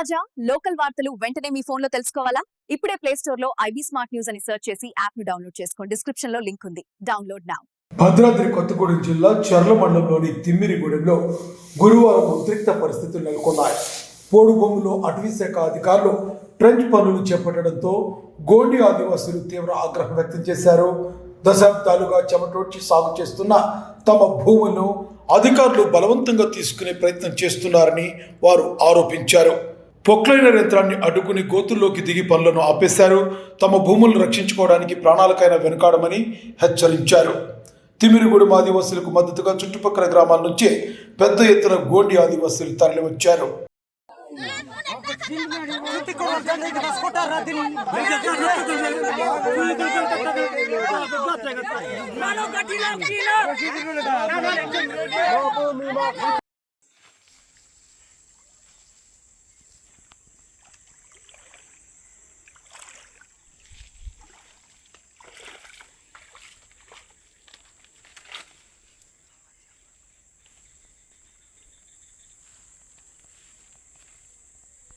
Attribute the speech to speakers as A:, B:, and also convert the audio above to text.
A: తాజా లోకల్ వార్తలు వెంటనే మీ ఫోన్లో తెలుసుకోవాలా? ఇప్పుడే ప్లే స్టోర్లో ఐబీ స్మార్ట్ న్యూస్ అని సెర్చ్ చేసి యాప్ను డౌన్లోడ్ చేసుకోండి. డిస్క్రిప్షన్లో లింక్ ఉంది. డౌన్లోడ్ నౌ
B: భద్రాద్రి కొత్తగూడెం జిల్లా చర్ల మండలంలోని తిమ్మిరిగూడెంలో గురువారం ఉద్రిక్త పరిస్థితులు నెలకొన్నాయి. పోడుబొమ్మలో అటవీ శాఖ అధికారులు ట్రెంచ్ పనులు చేపట్టడంతో గోండి ఆదివాసులు తీవ్ర ఆగ్రహం వ్యక్తం చేశారు. దశాబ్దాలుగా చెమటోడ్చి సాగు చేస్తున్న తమ భూములను అధికారులు బలవంతంగా తీసుకునే ప్రయత్నం చేస్తున్నారని వారు ఆరోపించారు. పొక్లైనర్ యంత్రాన్ని అడ్డుకుని గోతుల్లోకి దిగి పనులను ఆపేశారు. తమ భూములను రక్షించుకోవడానికి ప్రాణాలకైనా వెనుకాడమని హెచ్చరించారు. తిమిరిగూడు ఆదివాసులకు మద్దతుగా చుట్టుపక్కల గ్రామాల నుంచి పెద్ద ఎత్తున గోండి ఆదివాసులు తరలివచ్చారు.